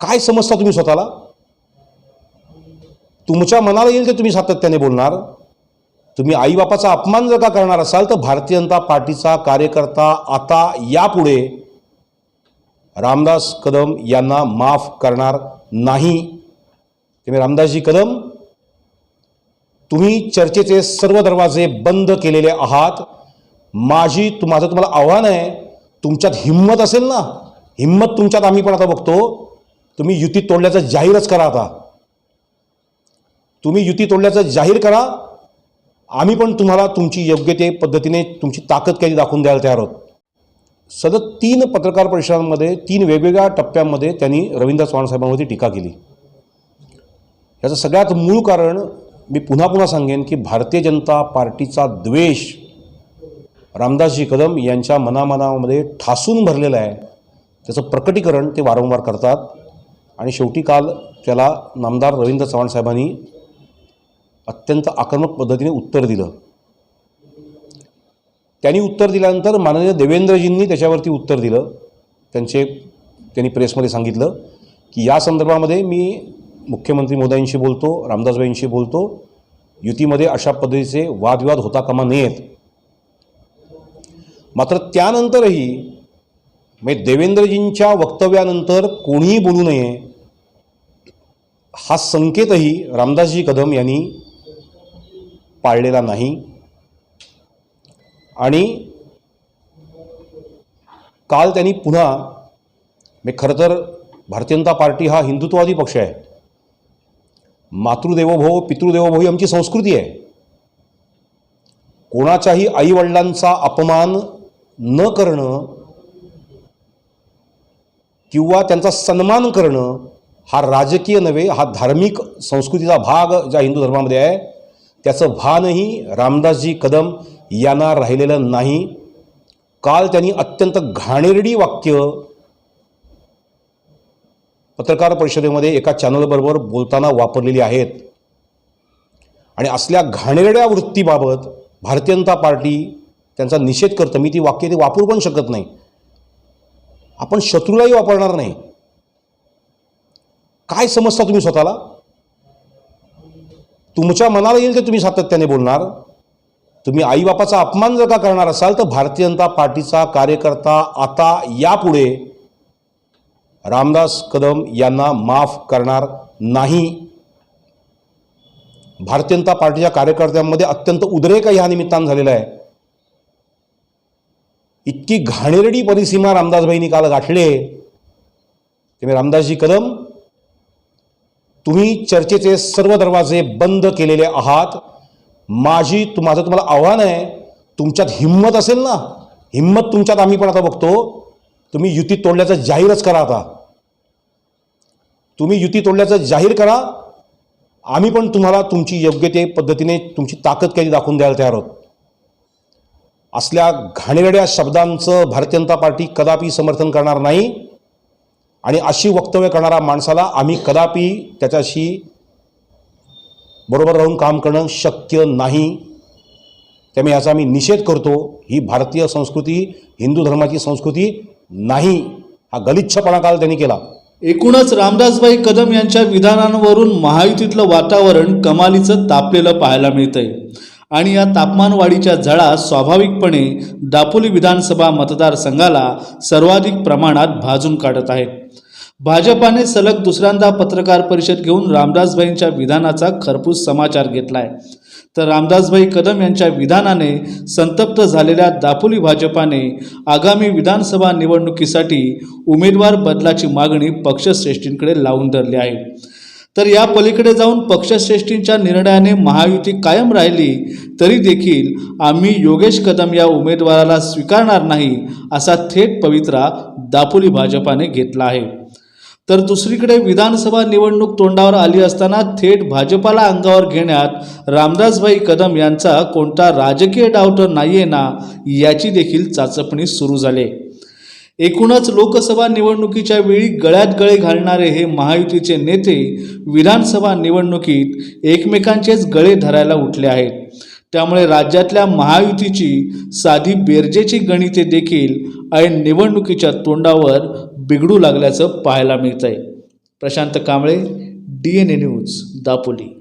काय समजता तुम्ही स्वतःला? तुमच्या मनाला येईल ते तुम्ही सातत्याने बोलणार. तुम्ही आईबापाचा अपमान जर का करणार असाल तर भारतीय जनता पार्टीचा कार्यकर्ता आता यापुढे रामदास कदम यांना माफ करणार नाही. तुम्ही रामदासजी कदम तुम्ही चर्चेचे सर्व दरवाजे बंद केलेले आहात. माझी तु माझं तुम्हाला आव्हान आहे तुमच्यात हिंमत असेल ना? हिंमत तुमच्यात आम्ही पण आता बघतो. तुम्ही युती तोडल्याचं जाहीरच करा आता. तुम्ही युती तोडल्याचं जाहीर करा. आम्ही पण तुम्हाला तुमची योग्य ते पद्धतीने तुमची ताकद काही दाखवून द्यायला तयार आहोत. सतत तीन पत्रकार परिषदांमध्ये तीन वेगवेगळ्या टप्प्यांमध्ये त्यांनी रवींद्र चव्हाण साहेबांवरती टीका केली. याचं सगळ्यात मूळ कारण मी पुन्हा पुन्हा सांगेन की भारतीय जनता पार्टीचा द्वेष रामदासजी कदम यांच्या मनामनामध्ये ठासून भरलेलं आहे. त्याचं प्रकटीकरण ते वारंवार करतात. आणि शेवटी काल त्याला नामदार रवींद्र चव्हाण साहेबांनी अत्यंत आक्रमक पद्धतीने उत्तर दिलं. त्यांनी उत्तर दिल्यानंतर माननीय देवेंद्रजींनी त्याच्यावरती उत्तर दिलं. त्यांचे त्यांनी प्रेसमध्ये सांगितलं की या संदर्भामध्ये मी मुख्यमंत्री मोदयांशी बोलतो रामदासबाईंशी बोलतो. युतीमध्ये अशा पद्धतीचे वादविवाद होता कामा नयेत. मात्र त्यानंतरही म्हणजे देवेंद्रजींच्या वक्तव्यानंतर कोणीही बोलू नये हा संकेतही रामदासजी कदम यांनी पाळलेला नाही. आणि काल त्यांनी पुन्हा मी खरं तर भारतीय जनता पार्टी हा हिंदुत्ववादी पक्ष आहे. मातृदेवभव पितृदेवभव ही आमची संस्कृती आहे. कोणाच्याही आईवडिलांचा अपमान न करणं किंवा त्यांचा सन्मान करणं हा राजकीय नव्हे हा धार्मिक संस्कृतीचा भाग ज्या हिंदू धर्मामध्ये आहे त्याचं भानही रामदासजी कदम यांना राहिलेलं नाही. काल त्यांनी अत्यंत घाणेरडी वाक्य पत्रकार परिषदेमध्ये एका चॅनलबरोबर बोलताना वापरलेली आहेत. आणि असल्या घाणेरड्या वृत्तीबाबत भारतीय जनता पार्टी त्यांचा निषेध करतं. मी ती वाक्य ते वापरू पण शकत नाही. आपण शत्रूलाही वापरणार नाही. काय समजता तुम्ही स्वतःला? तुमच्या मनाला येईल ते तुम्ही सातत्याने बोलणार. तुम्ही आईबापाचा अपमान जर का करणार असाल तर भारतीय जनता पार्टीचा कार्यकर्ता आता यापुढे रामदास कदम यांना माफ करणार नाही. भारतीय जनता पार्टीच्या कार्यकर्त्यांमध्ये अत्यंत उद्रेक ह्या निमित्तानं झालेला आहे. इतकी घाणेरडी परिसीमा रामदासभाईंनी काल गाठले ते रामदासजी कदम तुम्ही चर्चेचे सर्व दरवाजे बंद केलेले आहात. माझी तु माझं तुम्हाला आव्हान आहे. तुमच्यात हिंमत असेल ना? हिंमत तुमच्यात आम्ही पण आता बघतो. तुम्ही युती तोडल्याचं जाहीरच करा आता. तुम्ही युती तोडल्याचं जाहीर करा. आम्ही पण तुम्हाला तुमची योग्य ते पद्धतीने तुमची ताकद काही दाखवून द्यायला तयार आहोत. असल्या घाणेरड्या शब्दांचं भारतीय जनता पार्टी कदापि समर्थन करणार नाही. आणि अशी वक्तव्य करणाऱ्या माणसाला आम्ही कदापि त्याच्याशी बरोबर राहून काम करणं शक्य नाही. त्यामुळे याचा आम्ही निषेध करतो. ही भारतीय संस्कृती हिंदू धर्माची संस्कृती नाही. हा गलिच्छपणा काल त्यांनी केला. एकूणच रामदासबाई कदम यांच्या विधानांवरून महायुतीतलं वातावरण कमालीचं तापलेलं पाहायला मिळतंय. आणि या तापमानवाढीच्या झळा स्वाभाविकपणे दापोली विधानसभा मतदारसंघाला सर्वाधिक प्रमाणात भाजून काढत आहेत. भाजपाने सलग दुसऱ्यांदा पत्रकार परिषद घेऊन रामदासभाईंच्या विधानाचा खरपूस समाचार घेतलाय. तर रामदासभाई कदम यांच्या विधानाने संतप्त झालेल्या दापोली भाजपाने आगामी विधानसभा निवडणुकीसाठी उमेदवार बदलाची मागणी पक्षश्रेष्ठींकडे लावून धरली आहे. तर या पलीकडे जाऊन पक्षश्रेष्ठींच्या निर्णयाने महायुती कायम राहिली तरी देखील आम्ही योगेश कदम या उमेदवाराला स्वीकारणार नाही असा थेट पवित्रा दापोली भाजपाने घेतला आहे. तर दुसरीकडे विधानसभा निवडणूक तोंडावर आली असताना थेट भाजपाला अंगावर घेण्यात रामदासभाई कदम यांचा कोणता राजकीय डावटर नाही नाहीये ना याची देखील चाचपणी सुरू झाली. एकूणच लोकसभा निवडणुकीच्या वेळी गळ्यात गळे घालणारे हे महायुतीचे नेते विधानसभा निवडणुकीत एकमेकांचेच गळे धरायला उठले आहेत. त्यामुळे राज्यातल्या महायुतीची साधी बेरजेची गणिते देखील ऐन निवडणुकीच्या तोंडावर बिघडू लागल्याचं पाहायला मिळतंय. Prashant Kamble D N A news Dapoli.